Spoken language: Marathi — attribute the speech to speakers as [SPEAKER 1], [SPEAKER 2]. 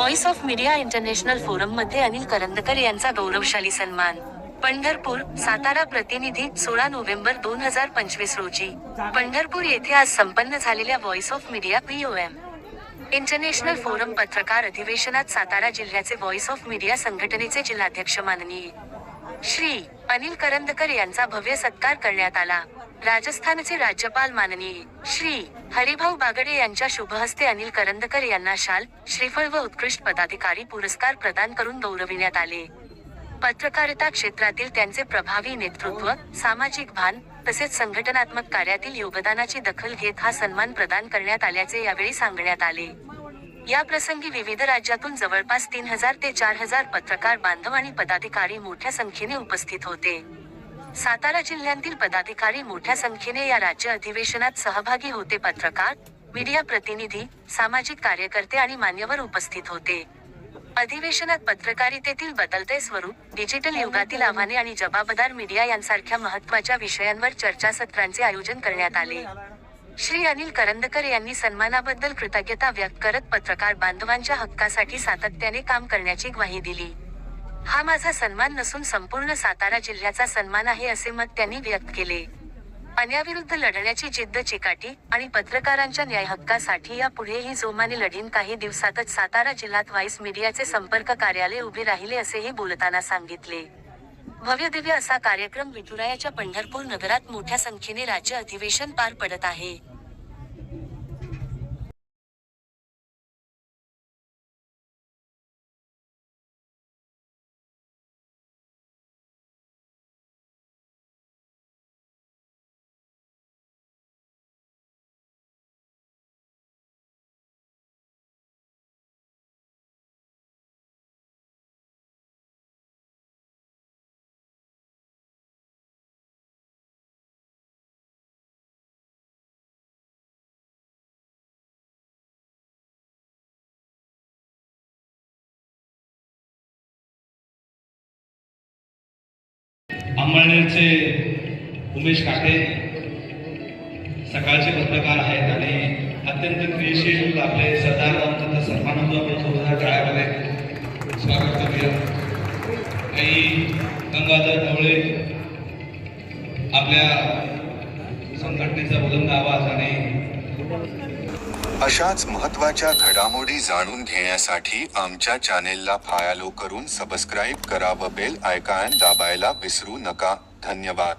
[SPEAKER 1] व्हॉइस ऑफ मीडिया इंटरनॅशनल फोरममध्ये अनिल करंदकर यांचा गौरवशाली सन्मान. पंढरपूर सातारा प्रतिनिधी सोळा नोव्हेंबर दोन हजार पंचवीस रोजी. पंढरपूर येथे आज संपन्न झालेल्या voice of media POM international forum पत्रकार अधिवेशनात सातारा जिल्ह्याचे व्हॉइस ऑफ मीडिया संघटनेचे जिल्हाध्यक्ष माननीय. श्री अनिल करंदकर यांचा भव्य सत्कार करण्यात आला. राजस्थानचे राज्यपाल माननीय श्री हरिभाऊ बागडे यांच्या शुभहस्ते अनिल करंदकर यांना शाल श्रीफळ व उत्कृष्ट पदाधिकारी पुरस्कार प्रदान करून गौरविण्यात आले. पत्रकारिता क्षेत्रातील त्यांचे प्रभावी नेतृत्व सामाजिक भान तसेच संघटनात्मक कार्यातील योगदानाची दखल घेत हा सन्मान प्रदान करण्यात आल्याचे यावेळी सांगण्यात आले. या प्रसंगी विविध राज्यातून जवळपास तीन हजार ते चार हजार पत्रकार बांधव आणि पदाधिकारी मोठ्या संख्येने उपस्थित होते. सातारा जिल्ह्यातील पदाधिकारी मोठ्या संख्येने या राज्य अधिवेशनात सहभागी होते. पत्रकार मीडिया प्रतिनिधी सामाजिक कार्यकर्ते आणि मान्यवर उपस्थित होते. अधिवेशनात पत्रकारितेतील बदलते स्वरूप डिजिटल युगातील आव्हाने आणि जबाबदार मीडिया यांसारख्या महत्त्वाच्या विषयांवर चर्चासत्रांचे आयोजन करण्यात आले. श्री अनिल करंदकर यांनी सन्मानाबद्दल कृतज्ञता व्यक्त करत पत्रकार बांधवांच्या हक्कासाठी सातत्याने काम करण्याची ग्वाही दिली. हा माझा सन्मान नसून संपूर्ण सातारा जिल्ह्याचा सन्मान आहे असे मत त्यांनी व्यक्त केले. अन्याविरुद्ध लढण्याची जिद्द चिकाटी आणि पत्रकारांच्या न्याय हक्कासाठी या पुढेही जोमाने लढीन काही दिवसातच सातारा जिल्ह्यात व्हाईस मीडियाचे संपर्क कार्यालय उभे राहिले असेही बोलताना सांगितले. भव्य दिव्य असा कार्यक्रम विठुरायाच्या पंढरपूर नगरात मोठ्या संख्येने राज्य अधिवेशन पार पडत आहे.
[SPEAKER 2] अंमळनेरचे उमेश काटे सकाळचे पत्रकार आहेत आणि अत्यंत क्रियाशील आपले सरदार रामचंद्र सन्मानंद आपण चौदा टाळ्यामध्ये स्वागत करूया. काही गंगाधर ढवळे आपल्या संघटनेचा बुलंद आवाज आणि
[SPEAKER 3] अशाच महत्त्वाच्या घडामोडी जाणून घेण्यासाठी आमच्या चॅनेलला फायलो करून सबस्क्राईब करा व बेल आयकॉन दाबायला विसरू नका. धन्यवाद.